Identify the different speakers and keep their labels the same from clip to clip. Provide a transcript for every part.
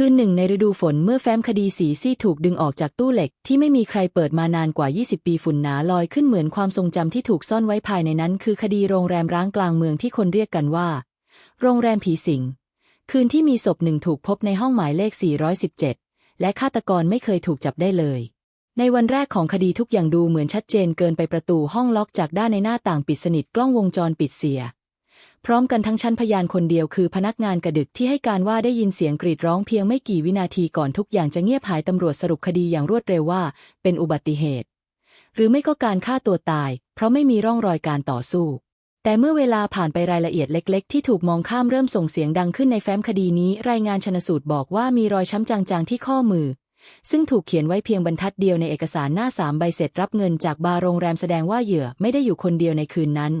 Speaker 1: คืนหนึ่งในฤดูฝนเมื่อแฟ้มคดีสีซี่ถูกดึงออกจากตู้เหล็ก ที่ไม่มีใครเปิดมานานกว่า 20 ปีฝุ่นหนาลอยขึ้นเหมือนความทรงจำที่ถูกซ่อนไว้ภายในนั้น คือคดีโรงแรมร้างกลางเมืองที่คนเรียกกันว่า โรงแรมผีสิง คืนที่มีศพหนึ่งถูกพบในห้องหมายเลข 417 และฆาตกรไม่เคยถูกจับได้เลย ในวันแรกของคดีทุกอย่างดูเหมือนชัดเจนเกินไปประตูห้องล็อกจากด้านในหน้าต่างปิดสนิทกล้องวงจรปิดเสีย พร้อมกันทั้งชั้นพยานคนเดียวคือพนักงานกระดึกที่ให้การว่าได้ยินเสียงกรีดร้องเพียงไม่กี่วินาทีก่อนทุกอย่างจะเงียบหายตำรวจสรุปคดีอย่างรวดเร็วว่า เป็นอุบัติเหตุ หรือไม่ก็การฆ่าตัวตาย เพราะไม่มีร่องรอยการต่อสู้ แต่เมื่อเวลาผ่านไปรายละเอียดเล็ก ๆ ที่ถูกมองข้ามเริ่มส่งเสียงดังขึ้นในแฟ้มคดีนี้ รายงานชนสูตรบอกว่ามีรอยช้ำจางๆที่ข้อมือซึ่งถูกเขียนไว้เพียงบรรทัดเดียวในเอกสารหน้าสามใบเสร็จรับเงินจากบาร์โรงแรมแสดงว่าเหยื่อไม่ได้อยู่คนเดียวในคืนนั้น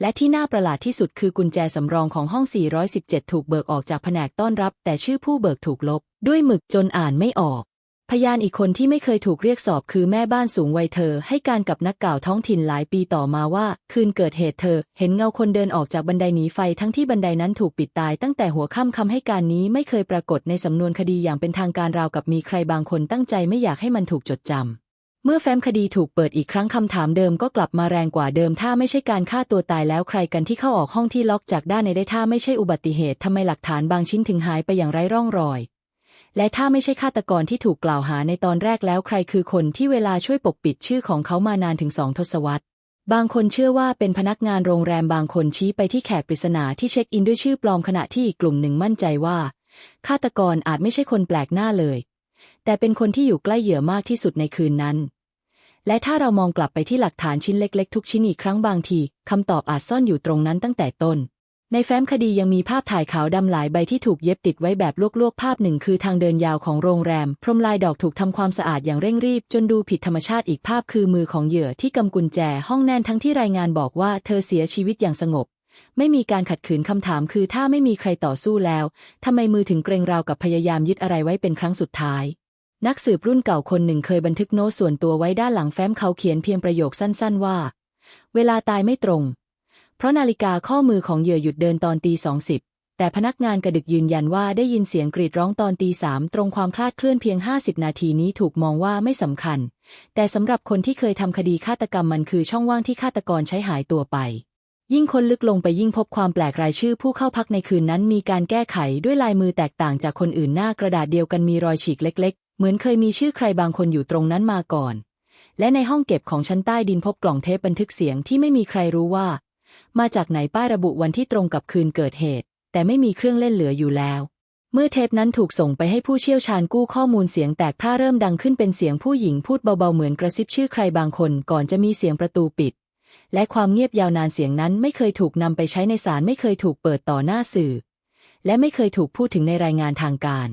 Speaker 1: และที่น่าประหลาดที่สุดคือกุญแจสำรองของห้อง 417 ถูกเบิกออกจากแผนกต้อนรับ แต่ชื่อผู้เบิกถูกลบ ด้วยหมึกจนอ่านไม่ออก พยานอีกคนที่ไม่เคยถูกเรียกสอบคือแม่บ้านสูงวัยเธอ ให้การกับนักข่าวท้องถิ่นหลายปีต่อมาว่า คืนเกิดเหตุเธอ เห็นเงาคนเดินออกจากบันไดหนีไฟทั้งที่บันไดนั้นถูกปิดตายตั้งแต่หัวค่ำคำให้การนี้ไม่เคยปรากฏในสำนวนคดีอย่างเป็นทางการราวกับมีใครบางคนตั้งใจไม่อยากให้มันถูกจดจำ เมื่อแฟ้มคดีถูกเปิดอีกครั้งคำถามเดิมก็กลับมาแรงกว่าเดิม ถ้าไม่ใช่การฆ่าตัวตายแล้วใครกันที่เข้าออกห้องที่ล็อกจากด้านในได้ถ้าไม่ใช่อุบัติเหตุทำไมหลักฐานบางชิ้นถึงหายไปอย่างไร้ร่องรอย และถ้าไม่ใช่ฆาตกรที่ถูกกล่าวหาในตอนแรกแล้วใครคือคนที่เวลาช่วยปกปิดชื่อของเขามานานถึงสองทศวรรษบางคนเชื่อว่าเป็นพนักงานโรงแรมบางคนชี้ไปที่แขกปริศนาที่เช็คอินด้วยชื่อปลอมขณะที่อีกกลุ่มหนึ่งมั่นใจว่า ฆาตกรอาจไม่ใช่คนแปลกหน้าเลย แต่เป็นคนที่อยู่ใกล้เหยื่อมากที่สุดในคืนนั้น และถ้าเรามองกลับไปที่หลักฐานชิ้นเล็ก ๆ ทุกชิ้นอีกครั้งบางทีคำตอบอาจซ่อนอยู่ตรงนั้นตั้งแต่ต้น ในแฟ้มคดียังมีภาพถ่ายขาวดำหลายใบที่ถูกเย็บติดไว้แบบลวกๆ ภาพหนึ่งคือทางเดินยาวของโรงแรม พรมลายดอกถูกทำความสะอาดอย่างเร่งรีบ จนดูผิดธรรมชาติอีกภาพคือมือของเหยื่อที่กำกุญแจ ห้องแน่นทั้งที่รายงานบอกว่าเธอเสียชีวิตอย่างสงบไม่มีการขัดขืนคำถามคือถ้าไม่มีใครต่อสู้แล้ว ทำไมมือถึงเกรงราวกับพยายามยึดอะไรไว้เป็นครั้งสุดท้าย นักสืบรุ่นเก่าคนหนึ่งเคยบันทึกโน้ตส่วนตัวไว้ด้านหลังแฟ้มเขาเขียนเพียงประโยคสั้น ๆ ว่า เวลาตายไม่ตรง เพราะนาฬิกาข้อมือของเหยื่อหยุดเดินตอนตีสองสิบแต่พนักงานกระดึกยืนยันว่าได้ยินเสียงกรีดร้องตอนตีสามตรงความคลาดเคลื่อนเพียง 50 นาทีนี้ถูกมองว่าไม่สำคัญ แต่สำหรับคนที่เคยทำคดีฆาตกรรมมันคือช่องว่างที่ฆาตกรใช้หายตัวไป ยิ่งคนลึกลงไปยิ่งพบความแปลกรายชื่อผู้เข้าพักในคืนนั้นมีการแก้ไขด้วยลายมือแตกต่างจากคนอื่นหน้ากระดาษเดียวกันมีรอยฉีกเล็กๆ เหมือนเคยมีชื่อใครบางคนอยู่ตรงนั้นมาก่อน และในห้องเก็บของชั้นใต้ดินพบกล่องเทปบันทึกเสียงที่ไม่มีใครรู้ว่า มาจากไหนป้ายระบุวันที่ตรงกับคืนเกิดเหตุ แต่ไม่มีเครื่องเล่นเหลืออยู่แล้ว เมื่อเทปนั้นถูกส่งไปให้ผู้เชี่ยวชาญกู้ข้อมูลเสียงแตกพร่าเริ่มดังขึ้นเป็นเสียงผู้หญิงพูดเบาๆเหมือนกระซิบชื่อใครบางคนก่อนจะมีเสียงประตูปิด และความเงียบยาวนานเสียงนั้นไม่เคยถูกนำไปใช้ในศาลไม่เคยถูกเปิดต่อหน้าสื่อ และไม่เคยถูกพูดถึงในรายงานทางการ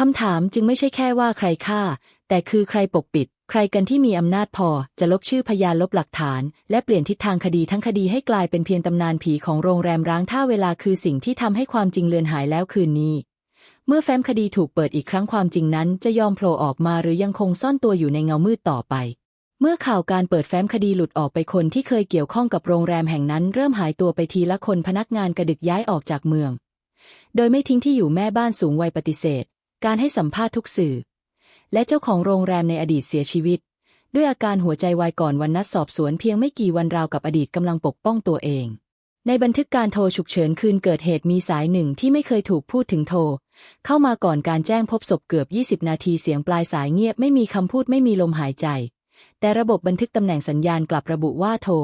Speaker 1: คำถามจึงไม่ใช่แค่ว่าใครฆ่า แต่คือใครปกปิด ใครกันที่มีอำนาจพอ จะลบชื่อพยานลบหลักฐาน และเปลี่ยนทิศทางคดีทั้งคดีให้กลายเป็นเพียงตำนานผีของโรงแรมร้างท่าเวลาคือสิ่งที่ทำให้ความจริงเลือนหายแล้วคืนนี้ เมื่อแฟ้มคดีถูกเปิดอีกครั้งความจริงนั้น จะยอมโผล่ออกมาหรือยังคงซ่อนตัวอยู่ในเงามืดต่อไป เมื่อข่าวการเปิดแฟ้มคดีหลุดออกไปคนที่เคยเกี่ยวข้องกับโรงแรมแห่งนั้น เริ่มหายตัวไปทีละคนพนักงานกระดึกย้ายออกจากเมือง โดยไม่ทิ้งที่อยู่แม่บ้านสูงวัยปฏิเสธ การให้สัมภาษณ์ทุกสื่อ และเจ้าของโรงแรมในอดีตเสียชีวิต ด้วยอาการหัวใจวายก่อนวันนัดสอบสวนเพียงไม่กี่วันราวกับอดีตกำลังปกป้องตัวเอง ในบันทึกการโทรฉุกเฉินคืนเกิดเหตุมีสายหนึ่งที่ไม่เคยถูกพูดถึงโทร เข้ามาก่อนการแจ้งพบศพเกือบ 20 นาทีเสียงปลายสายเงียบไม่มีคำพูดไม่มีลมหายใจ แต่ระบบบันทึกตำแหน่งสัญญาณกลับระบุว่าโทร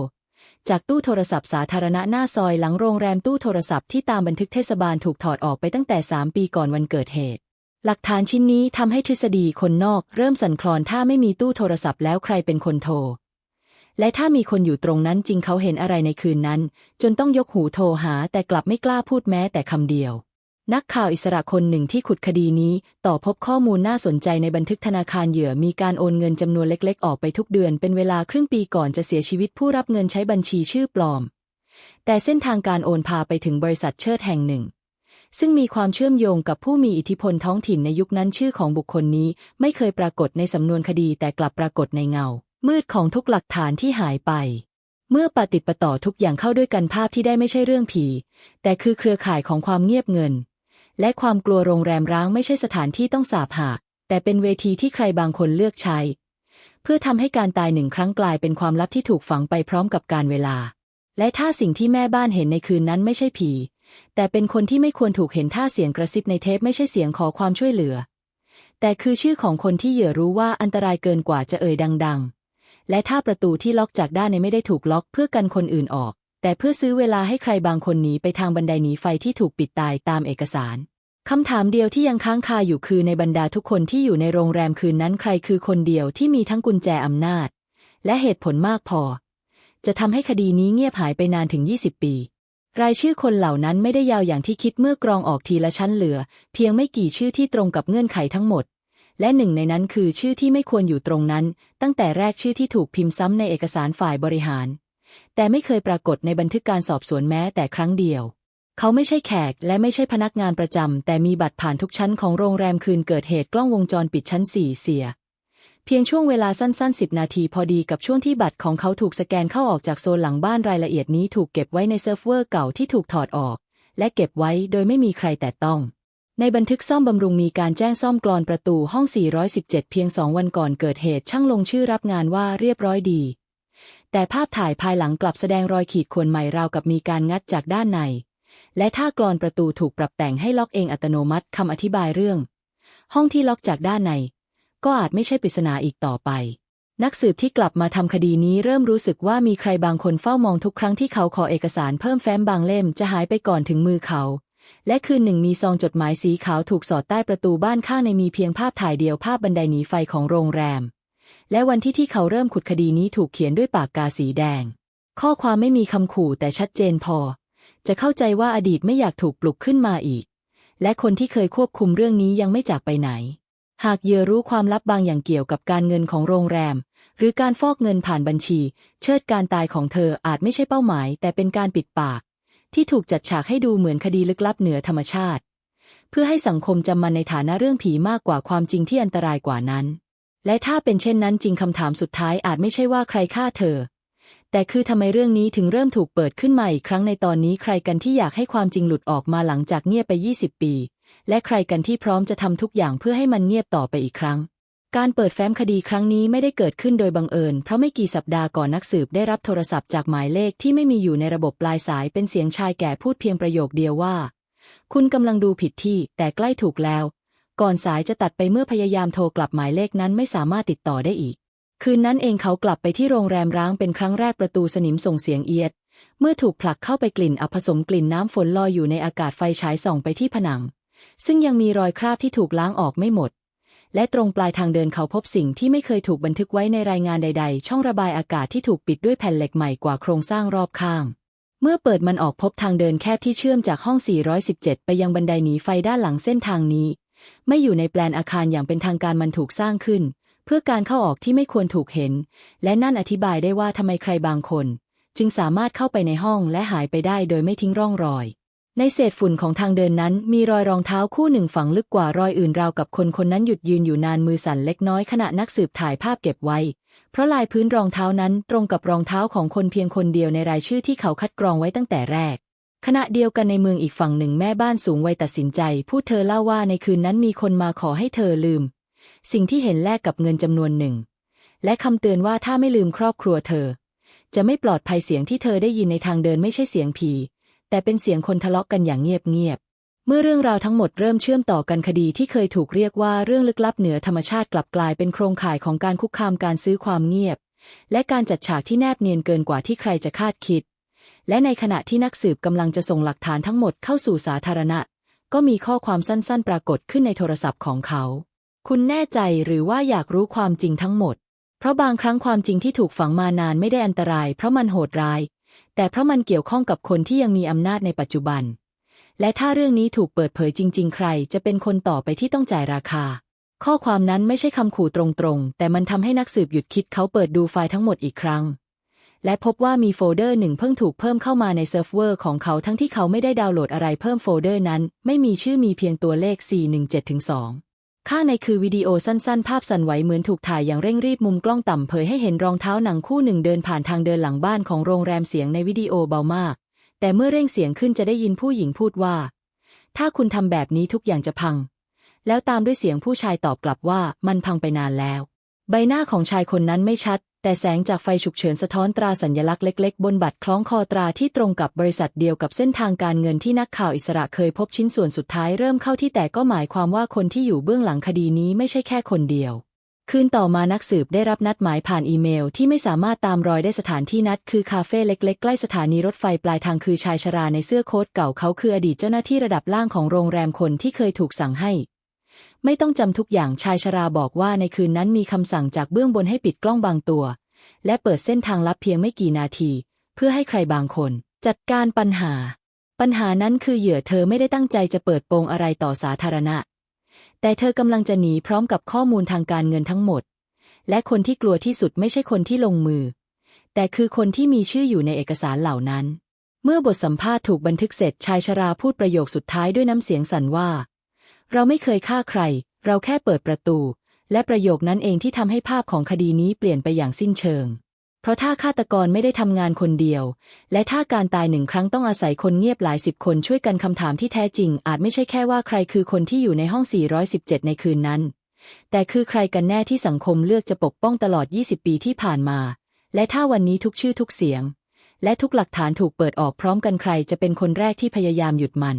Speaker 1: จากตู้โทรศัพท์สาธารณะหน้าซอยหลังโรงแรมตู้โทรศัพท์ที่ตามบันทึกเทศบาลถูกถอดออกไปตั้งแต่ 3 ปีก่อนวันเกิดเหตุ หลักฐานชิ้นนี้ทำให้ทฤษฎีคนนอกเริ่มสั่นคลอนถ้าไม่มีตู้โทรศัพท์แล้วใครเป็นคนโทร และถ้ามีคนอยู่ตรงนั้นจริงเขาเห็นอะไรในคืนนั้น จนต้องยกหูโทรหาแต่กลับไม่กล้าพูดแม้แต่คำเดียว นักข่าวอิสระคนหนึ่งที่ขุดคดีนี้ต่อพบข้อมูลน่าสนใจในบันทึกธนาคารเหยื่อมีการโอนเงินจำนวนเล็กๆ ออกไปทุกเดือน เป็นเวลาครึ่งปีก่อนจะเสียชีวิตผู้รับเงินใช้บัญชีชื่อปลอม แต่เส้นทางการโอนพาไปถึงบริษัทเชิดแห่งหนึ่ง ซึ่งมีความเชื่อมโยงกับผู้มีอิทธิพลท้องถิ่นในยุคนั้นชื่อของบุคคลนี้ ไม่เคยปรากฏในสำนวนคดีแต่กลับปรากฏในเงา มืดของทุกหลักฐานที่หายไป เมื่อปฏิดปะต่อทุกอย่างเข้าด้วยกันภาพที่ได้ไม่ใช่เรื่องผี แต่คือเครือข่ายของความเงียบเงิน และความกลัวโรงแรมร้างไม่ใช่สถานที่ต้องสาบหาแต่เป็นเวทีที่ใครบางคนเลือกใช้ เพื่อทำให้การตายหนึ่งครั้งกลายเป็นความลับที่ถูกฝังไปพร้อมกับการเวลาและถ้าสิ่งที่แม่บ้านเห็นในคืนนั้นไม่ใช่ผี แต่เป็นคนที่ไม่ควรถูกเห็นท่าเสียงกระซิบในเทปไม่ใช่เสียงขอความช่วยเหลือ แต่คือชื่อของคนที่เหยื่อรู้ว่าอันตรายเกินกว่าจะเอ่ยดัง ๆ และถ้าประตูที่ล็อกจากด้านในไม่ได้ถูกล็อกเพื่อกันคนอื่นออก แต่เพื่อซื้อเวลาให้ใครบางคนหนีไปทางบันไดหนีไฟที่ถูกปิดตายตามเอกสารคำถามเดียวที่ยังค้างคาอยู่คือในบรรดาทุกคนที่อยู่ในโรงแรมคืนนั้นใครคือคนเดียวที่มีทั้งกุญแจอำนาจ และเหตุผลมากพอ จะทำให้คดีนี้เงียบหายไปนานถึง 20 ปี รายชื่อคนเหล่านั้นไม่ได้ยาวอย่างที่คิดเมื่อกรองออกทีละชั้นเหลือ เพียงไม่กี่ชื่อที่ตรงกับเงื่อนไขทั้งหมด และหนึ่งในนั้นคือชื่อที่ไม่ควรอยู่ตรงนั้น ตั้งแต่แรกชื่อที่ถูกพิมพ์ซ้ำในเอกสารฝ่ายบริหาร แต่ไม่เคยปรากฏในบันทึกการสอบสวนแม้แต่ครั้งเดียว เขาไม่ใช่แขกและไม่ใช่พนักงานประจำแต่มีบัตรผ่านทุกชั้นของโรงแรมคืนเกิดเหตุกล้องวงจรปิดชั้นสี่เสีย เพียงช่วงเวลาสั้นๆ 10 นาทีพอดีกับช่วงที่บัตรของเขาถูกสแกนเข้าออกจากโซนหลังบ้านรายละเอียดนี้ถูกเก็บไว้ในเซิร์ฟเวอร์เก่าที่ถูกถอดออก และเก็บไว้โดยไม่มีใครแตะต้อง ในบันทึกซ่อมบำรุงมีการแจ้งซ่อมกรอนประตูห้อง 417 เพียงสองวันก่อนเกิดเหตุช่างลงชื่อรับงานว่าเรียบร้อยดี แต่ภาพถ่ายภายหลังกลับแสดงรอยขีดข่วนใหม่ราวกับมีการงัดจากด้านใน และถ้ากรอนประตูถูกปรับแต่งให้ล็อกเองอัตโนมัติคำอธิบายเรื่อง ห้องที่ล็อกจากด้านใน ก็อาจไม่ใช่ปริศนาอีกต่อไป นักสืบที่กลับมาทำคดีนี้เริ่มรู้สึกว่ามีใครบางคนเฝ้ามองทุกครั้งที่เขาขอเอกสารเพิ่มแฟ้มบางเล่มจะหายไปก่อนถึงมือเขา และคืนหนึ่งมีซองจดหมายสีขาวถูกสอดใต้ประตูบ้านข้างในมีเพียงภาพถ่ายเดียวภาพบันไดหนีไฟของโรงแรม และวันที่ที่เขาเริ่มขุดคดีนี้ถูกเขียนด้วยปากกาสีแดง ข้อความไม่มีคำขู่แต่ชัดเจนพอ จะเข้าใจว่าอดีตไม่อยากถูกปลุกขึ้นมาอีก และคนที่เคยควบคุมเรื่องนี้ยังไม่จากไปไหน หากเหยื่อรู้ความลับบางอย่างเกี่ยวกับการเงินของโรงแรม หรือการฟอกเงินผ่านบัญชี เชิดการตายของเธออาจไม่ใช่เป้าหมาย แต่เป็นการปิดปาก ที่ถูกจัดฉากให้ดูเหมือนคดีลึกลับเหนือธรรมชาติ เพื่อให้สังคมจำมันในฐานะเรื่องผีมากกว่าความจริงที่อันตรายกว่านั้น และถ้าเป็นเช่นนั้นจริงคำถามสุดท้ายอาจไม่ใช่ว่าใครฆ่าเธอ แต่คือทำไมเรื่องนี้ถึงเริ่มถูกเปิดขึ้นมาอีกครั้งในตอนนี้ใครกันที่อยากให้ความจริงหลุดออกมาหลังจากเงียบไป 20 ปี และใครกันที่พร้อมจะทำทุกอย่างเพื่อให้มันเงียบต่อไปอีกครั้ง การเปิดแฟ้มคดีครั้งนี้ไม่ได้เกิดขึ้นโดยบังเอิญ เพราะไม่กี่สัปดาห์ก่อนนักสืบได้รับโทรศัพท์จากหมายเลขที่ไม่มีอยู่ในระบบปลายสายเป็นเสียงชายแก่พูดเพียงประโยคเดียวว่า คุณกำลังดูผิดที่ แต่ใกล้ถูกแล้ว ก่อนสายจะตัดไปเมื่อพยายามโทรกลับหมายเลขนั้นไม่สามารถติดต่อได้อีก คืนนั้นเองเขากลับไปที่โรงแรมร้างเป็นครั้งแรกประตูสนิมส่งเสียงเอียดเมื่อถูกผลักเข้าไปกลิ่นอับผสมกลิ่นน้ำฝนลอยอยู่ในอากาศไฟฉายส่องไปที่ผนัง ซึ่งยังมีรอยคราบที่ถูกล้างออกไม่หมด และตรงปลายทางเดินเขาพบสิ่งที่ไม่เคยถูกบันทึกไว้ในรายงานใด ๆ ช่องระบายอากาศที่ถูกปิดด้วยแผ่นเหล็กใหม่กว่าโครงสร้างรอบข้าง เมื่อเปิดมันออกพบทางเดินแคบที่เชื่อมจากห้อง 417 ไปยังบันไดหนีไฟด้านหลังเส้นทางนี้ ไม่อยู่ในแปลนอาคารอย่างเป็นทางการมันถูกสร้างขึ้น เพื่อการเข้าออกที่ไม่ควรถูกเห็น และนั่นอธิบายได้ว่าทำไมใครบางคน จึงสามารถเข้าไปในห้องและหายไปได้โดยไม่ทิ้งร่องรอย ในเศษฝุ่นของทางเดินนั้นมีรอยรองเท้าคู่หนึ่งฝังลึกกว่ารอยอื่นราวกับคนคนนั้นหยุดยืนอยู่นานมือสั่นเล็กน้อยขณะนักสืบถ่ายภาพเก็บไว้ เพราะลายพื้นรองเท้านั้นตรงกับรองเท้าของคนเพียงคนเดียวในรายชื่อที่เขาคัดกรองไว้ตั้งแต่แรก ขณะเดียวกันในเมืองอีกฝั่งหนึ่งแม่บ้านสูงวัยตัดสินใจ พูดเธอเล่าว่าในคืนนั้นมีคนมาขอให้เธอลืม สิ่งที่เห็นแลกกับเงินจำนวนหนึ่ง และคำเตือนว่าถ้าไม่ลืมครอบครัวเธอ จะไม่ปลอดภัยเสียงที่เธอได้ยินในทางเดินไม่ใช่เสียงผี แต่เป็นเสียงคนทะเลาะกันอย่างเงียบๆ เมื่อเรื่องราวทั้งหมดเริ่มเชื่อมต่อกันคดีที่เคยถูกเรียกว่าเรื่องลึกลับเหนือธรรมชาติกลับกลายเป็นโครงข่ายของการคุกคามการซื้อความเงียบ และการจัดฉากที่แนบเนียนเกินกว่าที่ใครจะคาดคิด และในขณะที่นักสืบกำลังจะส่งหลักฐานทั้งหมดเข้าสู่สาธารณะ ก็มีข้อความสั้นๆ ปรากฏขึ้นในโทรศัพท์ของเขา คุณแน่ใจหรือว่าอยากรู้ความจริงทั้งหมด เพราะบางครั้งความจริงที่ถูกฝังมานานไม่ได้อันตราย เพราะมันโหดร้าย แต่เพราะมันเกี่ยวข้องกับคนที่ยังมีอำนาจในปัจจุบัน และถ้าเรื่องนี้ถูกเปิดเผยจริง ๆ ใครจะเป็นคนต่อไปที่ต้องจ่ายราคา ข้อความนั้นไม่ใช่คำขู่ตรงๆ แต่มันทำให้นักสืบหยุดคิดเขาเปิดดูไฟล์ทั้งหมดอีกครั้ง และพบว่ามีโฟลเดอร์หนึ่งเพิ่งถูกเพิ่มเข้ามาในเซิร์ฟเวอร์ของเขาทั้งที่เขาไม่ได้ดาวน์โหลดอะไรเพิ่มโฟลเดอร์นั้น ไม่มีชื่อมีเพียงตัวเลข 417-2 ข้างในคือวิดีโอสั้นๆ ภาพสั่นไหวเหมือนถูกถ่ายอย่างเร่งรีบมุมกล้องต่ำเผยให้เห็นรองเท้าหนังคู่หนึ่งเดินผ่านทางเดินหลังบ้านของโรงแรมเสียงในวิดีโอเบามาก แต่เมื่อเร่งเสียงขึ้นจะได้ยินผู้หญิงพูดว่า ถ้าคุณทำแบบนี้ทุกอย่างจะพัง แล้วตามด้วยเสียงผู้ชายตอบกลับว่ามันพังไปนานแล้ว ใบหน้าของชายคนนั้นไม่ชัด แต่แสงจากไฟฉุกเฉินสะท้อนตราสัญลักษณ์เล็กๆ บนบัตรคล้องคอตราที่ตรงกับบริษัทเดียวกับเส้นทางการเงินที่นักข่าวอิสระเคยพบชิ้นส่วนสุดท้ายเริ่มเข้าที่แต่ก็หมายความว่าคนที่อยู่เบื้องหลังคดีนี้ไม่ใช่แค่คนเดียวคืนต่อมานักสืบได้รับนัดหมายผ่านอีเมลที่ไม่สามารถตามรอยได้สถานที่นัด คือคาเฟ่เล็กๆ ใกล้สถานีรถไฟปลายทางคือชายชราในเสื้อโค้ทเก่าเขาคืออดีตเจ้าหน้าที่ระดับล่างของโรงแรมคนที่เคยถูกสั่งให้ ไม่ต้องจำทุกอย่างชายชราบอกว่าในคืนนั้นมีคำสั่งจากเบื้องบนให้ปิดกล้องบางตัว และเปิดเส้นทางลับเพียงไม่กี่นาที เพื่อให้ใครบางคน จัดการปัญหา ปัญหานั้นคือเหยื่อเธอไม่ได้ตั้งใจจะเปิดโปงอะไรต่อสาธารณะ แต่เธอกำลังจะหนีพร้อมกับข้อมูลทางการเงินทั้งหมด และคนที่กลัวที่สุดไม่ใช่คนที่ลงมือ แต่คือคนที่มีชื่ออยู่ในเอกสารเหล่านั้น เมื่อบทสัมภาษณ์ถูกบันทึกเสร็จชายชราพูดประโยคสุดท้ายด้วยน้ำเสียงสั่นว่า เราไม่เคยฆ่าใคร เราแค่เปิดประตู และประโยคนั้นเองที่ทำให้ภาพของคดีนี้เปลี่ยนไปอย่างสิ้นเชิง เพราะถ้าฆาตกรไม่ได้ทำงานคนเดียว และถ้าการตายหนึ่งครั้งต้องอาศัยคนเงียบหลายสิบคนช่วยกันคำถามที่แท้จริง อาจไม่ใช่แค่ว่าใครคือคนที่อยู่ในห้อง 417 ในคืนนั้น แต่คือใครกันแน่ที่สังคมเลือกจะปกป้องตลอด 20 ปีที่ผ่านมา และถ้าวันนี้ทุกชื่อทุกเสียง และทุกหลักฐานถูกเปิดออกพร้อมกันใครจะเป็นคนแรกที่พยายามหยุดมัน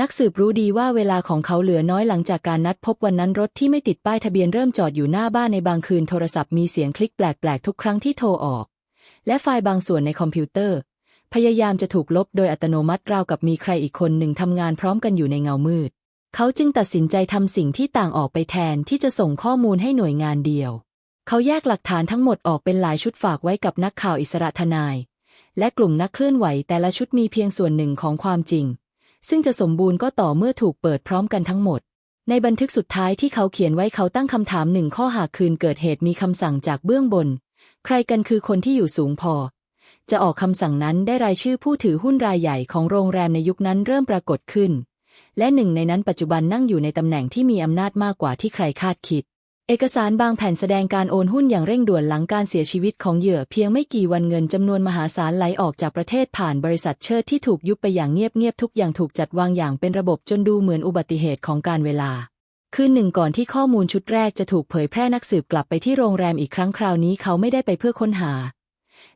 Speaker 1: นักสืบรู้ดีว่าเวลาของเขาเหลือน้อยหลังจากการนัดพบวันนั้นรถที่ไม่ติดป้ายทะเบียนเริ่มจอดอยู่หน้าบ้านในบางคืนโทรศัพท์มีเสียงคลิกแปลกๆ ทุกครั้งที่โทรออก และไฟล์บางส่วนในคอมพิวเตอร์ พยายามจะถูกลบโดยอัตโนมัติราวกับมีใครอีกคนหนึ่งทำงานพร้อมกันอยู่ในเงามืด เขาจึงตัดสินใจทำสิ่งที่ต่างออกไปแทนที่จะส่งข้อมูลให้หน่วยงานเดียว เขาแยกหลักฐานทั้งหมดออกเป็นหลายชุดฝากไว้กับนักข่าวอิสระทนาย และกลุ่มนักเคลื่อนไหวแต่ละชุดมีเพียงส่วนหนึ่งของความจริง ซึ่งจะสมบูรณ์ก็ต่อเมื่อถูกเปิดพร้อมกันทั้งหมด ในบันทึกสุดท้ายที่เขาเขียนไว้เขาตั้งคำถามหนึ่งข้อหากคืนเกิดเหตุมีคำสั่งจากเบื้องบน ใครกันคือคนที่อยู่สูงพอ จะออกคำสั่งนั้นได้รายชื่อผู้ถือหุ้นรายใหญ่ของโรงแรมในยุคนั้นเริ่มปรากฏขึ้น และหนึ่งในนั้นปัจจุบันนั่งอยู่ในตำแหน่งที่มีอำนาจมากกว่าที่ใครคาดคิด เอกสารบางแผ่นแสดงการโอนหุ้นอย่างเร่งด่วนหลังการเสียชีวิตของเหยื่อเพียงไม่กี่วันเงินจำนวนมหาศาลไหลออกจากประเทศผ่านบริษัทเชิดที่ถูกยุบไปอย่างเงียบๆทุกอย่างถูกจัดวางอย่างเป็นระบบจนดูเหมือนอุบัติเหตุของการเวลา คืนหนึ่งก่อนที่ข้อมูลชุดแรกจะถูกเผยแพร่นักสืบกลับไปที่โรงแรมอีกครั้งคราวนี้เขาไม่ได้ไปเพื่อค้นหา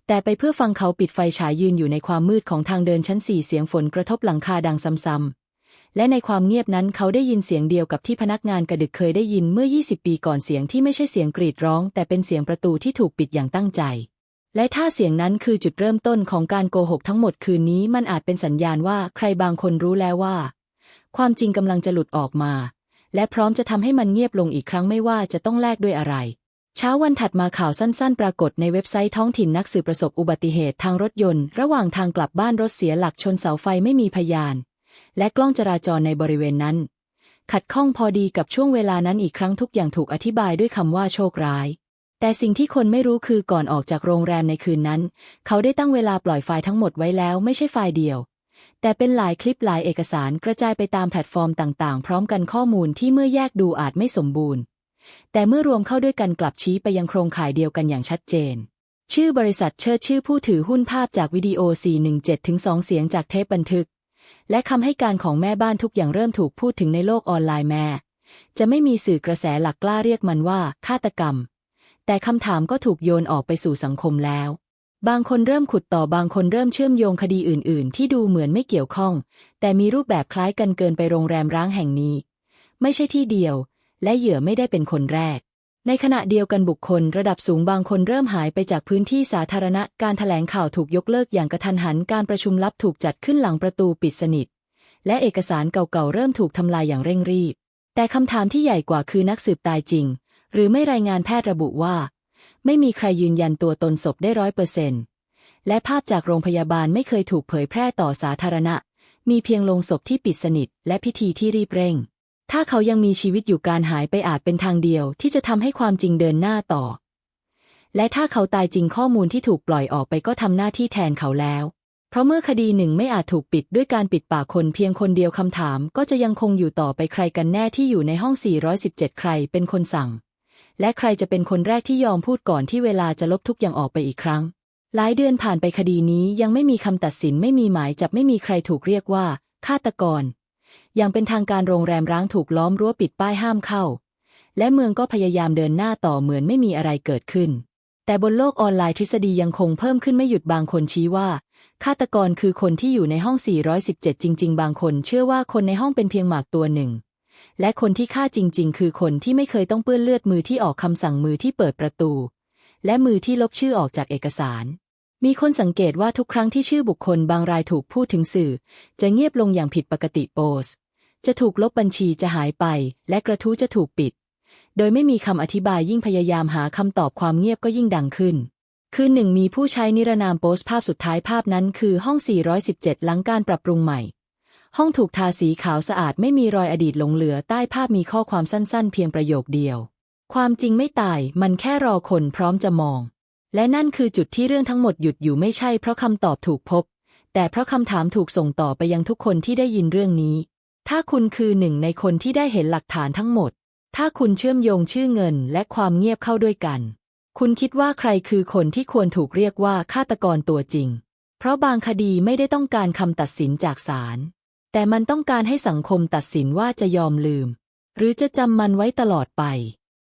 Speaker 1: แต่ไปเพื่อฟังเขาปิดไฟฉายยืนอยู่ในความมืดของทางเดินชั้นสี่เสียงฝนกระทบหลังคาดังซ้ำๆ และในความเงียบนั้นเขาได้ยินเสียงเดียวกับที่พนักงานกระดึกเคยได้ยินเมื่อ 20 ปีก่อนเสียงที่ไม่ใช่เสียงกรีดร้อง แต่เป็นเสียงประตูที่ถูกปิดอย่างตั้งใจ และถ้าเสียงนั้นคือจุดเริ่มต้นของการโกหกทั้งหมดคืนนี้มันอาจเป็นสัญญาณว่าใครบางคนรู้แล้วว่า ความจริงกำลังจะหลุดออกมา และพร้อมจะทำให้มันเงียบลงอีกครั้งไม่ว่าจะต้องแลกด้วยอะไรเช้าวันถัดมาข่าวสั้นๆ ปรากฏในเว็บไซต์ท้องถิ่นนักสืบประสบอุบัติเหตุทางรถยนต์ ระหว่างทางกลับบ้านรถเสียหลักชนเสาไฟไม่มีพยาน และกล้องจราจรในบริเวณนั้น ขัดข้องพอดีกับช่วงเวลานั้นอีกครั้งทุกอย่างถูกอธิบายด้วยคำว่าโชคร้าย แต่สิ่งที่คนไม่รู้คือก่อนออกจากโรงแรมในคืนนั้น เขาได้ตั้งเวลาปล่อยไฟล์ทั้งหมดไว้แล้วไม่ใช่ไฟล์เดียว แต่เป็นหลายคลิปหลายเอกสารกระจายไปตามแพลตฟอร์มต่างๆ พร้อมกันข้อมูลที่เมื่อแยกดูอาจไม่สมบูรณ์ แต่เมื่อรวมเข้าด้วยกันกลับชี้ไปยังโครงข่ายเดียวกันอย่างชัดเจนชื่อบริษัทเชิดชื่อผู้ถือหุ้นภาพจากวิดีโอ 417ถึง2เสียงจากเทปบันทึก และคำให้การของแม่บ้านทุกอย่างเริ่มถูกพูดถึงในโลกออนไลน์แม่ จะไม่มีสื่อกระแสหลักกล้าเรียกมันว่าฆาตกรรม แต่คำถามก็ถูกโยนออกไปสู่สังคมแล้ว บางคนเริ่มขุดต่อบางคนเริ่มเชื่อมโยงคดีอื่น ๆ ที่ดูเหมือนไม่เกี่ยวข้อง แต่มีรูปแบบคล้ายกันเกินไปโรงแรมร้างแห่งนี้ ไม่ใช่ที่เดียว และเหยื่อไม่ได้เป็นคนแรก ในขณะเดียวกันบุคคลระดับสูงบางคนเริ่มหายไปจากพื้นที่สาธารณะ การถแถลงข่าวถูกยกเลิกอย่างกระทันหัน การประชุมลับถูกจัดขึ้นหลังประตูปิดสนิท และเอกสารเก่าๆเริ่มถูกทำลายอย่างเร่งรีบ แต่คำถามที่ใหญ่กว่าคือนักสืบตายจริง หรือไม่รายงานแพทย์ระบุว่า ไม่มีใครยืนยันตัวตนศพได้ร้อยเปอร์เซ็นต์และภาพจากโรงพยาบาลไม่เคยถูกเผยแพร่ต่อสาธารณะ มีเพียงโลงศพที่ปิดสนิท และพิธีที่รีบเร่ง ถ้าเขายังมีชีวิตอยู่การหายไปอาจเป็นทางเดียวที่จะทำให้ความจริงเดินหน้าต่อ และถ้าเขาตายจริงข้อมูลที่ถูกปล่อยออกไปก็ทำหน้าที่แทนเขาแล้ว เพราะเมื่อคดีหนึ่งไม่อาจถูกปิดด้วยการปิดปากคนเพียงคนเดียวคำถาม ก็จะยังคงอยู่ต่อไปใครกันแน่ที่อยู่ในห้อง 417 ใครเป็นคนสั่ง และใครจะเป็นคนแรกที่ยอมพูดก่อนที่เวลาจะลบทุกอย่างออกไปอีกครั้ง หลายเดือนผ่านไปคดีนี้ยังไม่มีคำตัดสินไม่มีหมายจับไม่มีใครถูกเรียกว่าฆาตกร อย่างเป็นทางการโรงแรมร้างถูกล้อมรั้วปิดป้ายห้ามเข้า และเมืองก็พยายามเดินหน้าต่อเหมือนไม่มีอะไรเกิดขึ้น แต่บนโลกออนไลน์ทฤษฎียังคงเพิ่มขึ้นไม่หยุดบางคนชี้ว่า ฆาตกรคือคนที่อยู่ในห้อง 417 จริง ๆ บางคนเชื่อว่าคนในห้องเป็นเพียงหมากตัวหนึ่ง และคนที่ฆ่าจริง ๆ คือคนที่ไม่เคยต้องเปื้อนเลือดมือที่ออกคำสั่งมือที่เปิดประตู และมือที่ลบชื่อออกจากเอกสารมีคนสังเกตว่าทุกครั้งที่ชื่อบุคคลบางรายถูกพูดถึงสื่อ จะเงียบลงอย่างผิดปกติโพส จะถูกลบบัญชีจะหายไป และกระทู้จะถูกปิด โดยไม่มีคำอธิบายยิ่งพยายามหาคำตอบความเงียบก็ยิ่งดังขึ้น คืนหนึ่งมีผู้ใช้นิรนามโพสต์ภาพสุดท้ายภาพนั้นคือห้อง 417 หลังการปรับปรุงใหม่ ห้องถูกทาสีขาวสะอาดไม่มีรอยอดีตหลงเหลือใต้ภาพมีข้อความสั้นๆ เพียงประโยคเดียว ความจริงไม่ตายมันแค่รอคนพร้อมจะมอง และนั่นคือจุดที่เรื่องทั้งหมดหยุดอยู่ไม่ใช่เพราะคำตอบถูกพบแต่เพราะคำถามถูกส่งต่อไปยังทุกคนที่ได้ยินเรื่องนี้ ถ้าคุณคือหนึ่งในคนที่ได้เห็นหลักฐานทั้งหมด ถ้าคุณเชื่อมโยงชื่อเงินและความเงียบเข้าด้วยกัน คุณคิดว่าใครคือคนที่ควรถูกเรียกว่าฆาตกรตัวจริง เพราะบางคดีไม่ได้ต้องการคำตัดสินจากศาล แต่มันต้องการให้สังคมตัดสินว่าจะยอมลืม หรือจะจำมันไว้ตลอดไป